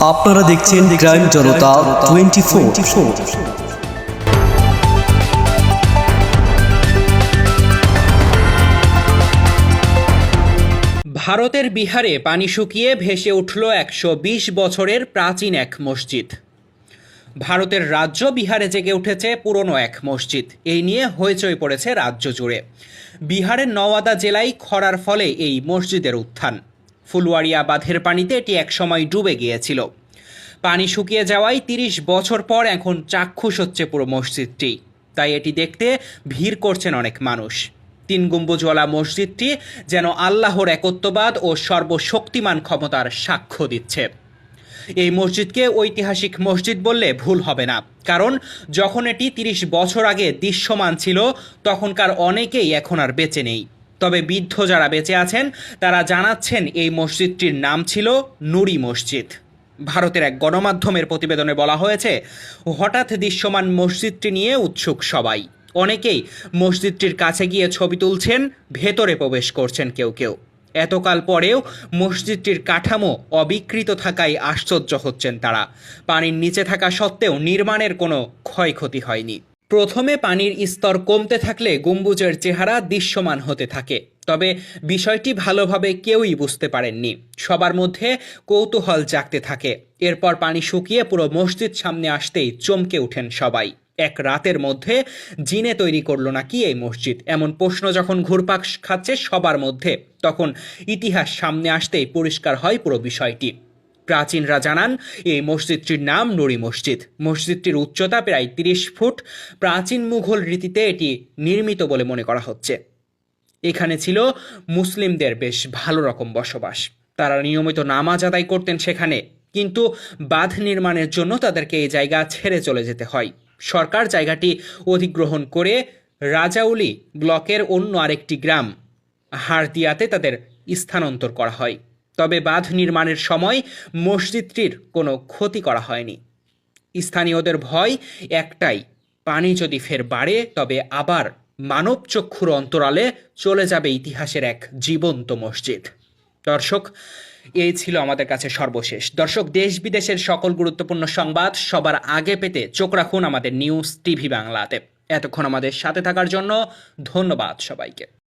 আপনারা দেখছেন ক্রাইম জনতা টোয়েন্টি ভারতের বিহারে পানি শুকিয়ে ভেসে উঠল একশো বিশ বছরের প্রাচীন এক মসজিদ। ভারতের রাজ্য বিহারে জেগে উঠেছে পুরনো এক মসজিদ। এই নিয়ে হইচই পড়েছে রাজ্য জুড়ে। বিহারের নওয়াদা জেলায় খরার ফলে এই মসজিদের উত্থান। ফুলওয়ারিয়া বাঁধের পানিতে এটি একসময় ডুবে গিয়েছিল। পানি শুকিয়ে যাওয়ায় তিরিশ বছর পর এখন চাক্ষুষ হচ্ছে পুরো মসজিদটি। তাই এটি দেখতে ভিড় করছেন অনেক মানুষ। তিন গম্বুজওয়ালা মসজিদটি যেন আল্লাহর একত্ববাদ ও সর্বশক্তিমান ক্ষমতার সাক্ষ্য দিচ্ছে। এই মসজিদকে ঐতিহাসিক মসজিদ বললে ভুল হবে না। কারণ যখন এটি তিরিশ বছর আগে দৃশ্যমান ছিল, তখনকার অনেকেই এখন আর বেঁচে নেই। তবে বৃদ্ধ যারা বেঁচে আছেন, তারা জানাচ্ছেন এই মসজিদটির নাম ছিল নুরি মসজিদ। ভারতের এক গণমাধ্যমের প্রতিবেদনে বলা হয়েছে, হঠাৎ দৃশ্যমান মসজিদটি নিয়ে উৎসুক সবাই। অনেকেই মসজিদটির কাছে গিয়ে ছবি তুলছেন, ভেতরে প্রবেশ করছেন কেউ কেউ। এতকাল পরেও মসজিদটির কাঠামো অবিকৃত থাকায় আশ্চর্য হচ্ছেন তারা। পানির নিচে থাকা সত্ত্বেও নির্মাণের কোনো ক্ষয়ক্ষতি হয়নি। প্রথমে পানির স্তর কমতে থাকলে গম্বুজের চেহারা দৃশ্যমান হতে থাকে। তবে বিষয়টি ভালোভাবে কেউই বুঝতে পারেননি। সবার মধ্যে কৌতূহল জাগতে থাকে। এরপর পানি শুকিয়ে পুরো মসজিদ সামনে আসতেই চমকে ওঠেন সবাই। এক রাতের মধ্যে জিনে তৈরি করল নাকি এই মসজিদ? এমন প্রশ্ন যখন ঘুরপাক খাচ্ছে সবার মধ্যে, তখন ইতিহাস সামনে আসতেই পরিষ্কার হয় পুরো বিষয়টি। প্রাচীনরা জানান, এই মসজিদটির নাম নুরি মসজিদ। মসজিদটির উচ্চতা প্রায় তিরিশ ফুট। প্রাচীন মুঘল রীতিতে এটি নির্মিত বলে মনে করা হচ্ছে। এখানে ছিল মুসলিমদের বেশ ভালো রকম বসবাস। তারা নিয়মিত নামাজ আদায় করতেন সেখানে। কিন্তু বাঁধ নির্মাণের জন্য তাদেরকে এই জায়গা ছেড়ে চলে যেতে হয়। সরকার জায়গাটি অধিগ্রহণ করে রাজাউলি ব্লকের অন্য আরেকটি গ্রাম হারদিয়াতে তাদের স্থানান্তর করা হয়। তবে বাঁধ নির্মাণের সময় মসজিদটির কোনো ক্ষতি করা হয়নি। স্থানীয়দের ভয় একটাই, পানি যদি ফের বাড়ে, তবে আবার মানব চক্ষুর অন্তরালে চলে যাবে ইতিহাসের এক জীবন্ত মসজিদ। দর্শক, এই ছিল আমাদের কাছে সর্বশেষ। দর্শক দেশ বিদেশের সকল গুরুত্বপূর্ণ সংবাদ সবার আগে পেতে চোখ রাখুন আমাদের নিউজ টিভি বাংলাতে। এতক্ষণ আমাদের সাথে থাকার জন্য ধন্যবাদ সবাইকে।